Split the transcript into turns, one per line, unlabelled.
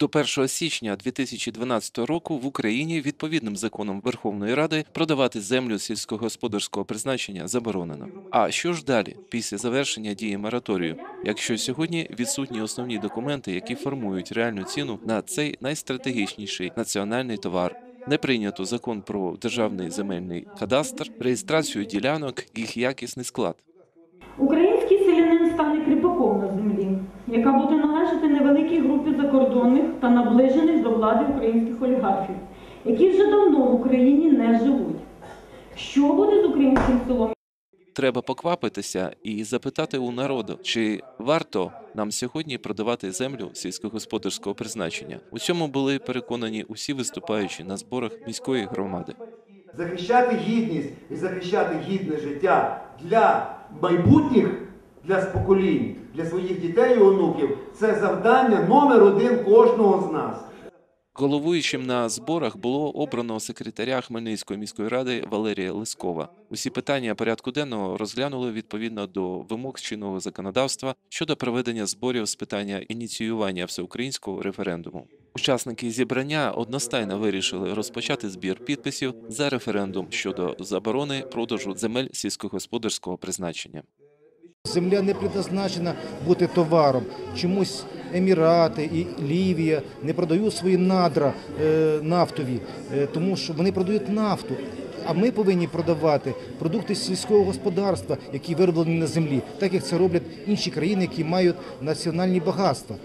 До 1 січня 2012 року в Україні відповідним законом Верховної Ради продавати землю сільськогосподарського призначення заборонено. А що ж далі після завершення дії мораторію, якщо сьогодні відсутні основні документи, які формують реальну ціну на цей найстратегічніший національний товар? Не прийнято закон про державний земельний кадастр, реєстрацію ділянок, їх якісний склад.
Невеликій закордонних та наближених до влади українських олігархів, які вже давно в Україні не живуть. Що буде з українським селом?
Треба поквапитися і запитати у народу, чи варто нам сьогодні продавати землю сільськогосподарського призначення. У цьому були переконані усі виступаючі на зборах міської громади.
захищати гідність і захищати гідне життя для майбутніх, для поколінь, для своїх дітей і онуків це завдання номер один кожного з нас.
Головуючим на зборах було обрано секретаря Хмельницької міської ради Валерія Лискова. Усі питання порядку денного розглянули відповідно до вимог чинного законодавства щодо проведення зборів з питання ініціювання всеукраїнського референдуму. Учасники зібрання одностайно вирішили розпочати збір підписів за референдум щодо заборони продажу земель сільськогосподарського призначення.
Земля не предназначена бути товаром. Чомусь Емірати і Лівія не продають свої надра е, нафтові, е, тому що вони продають нафту. А ми повинні продавати продукти сільського господарства, які вироблені на землі, так як це роблять інші країни, які мають національні багатства.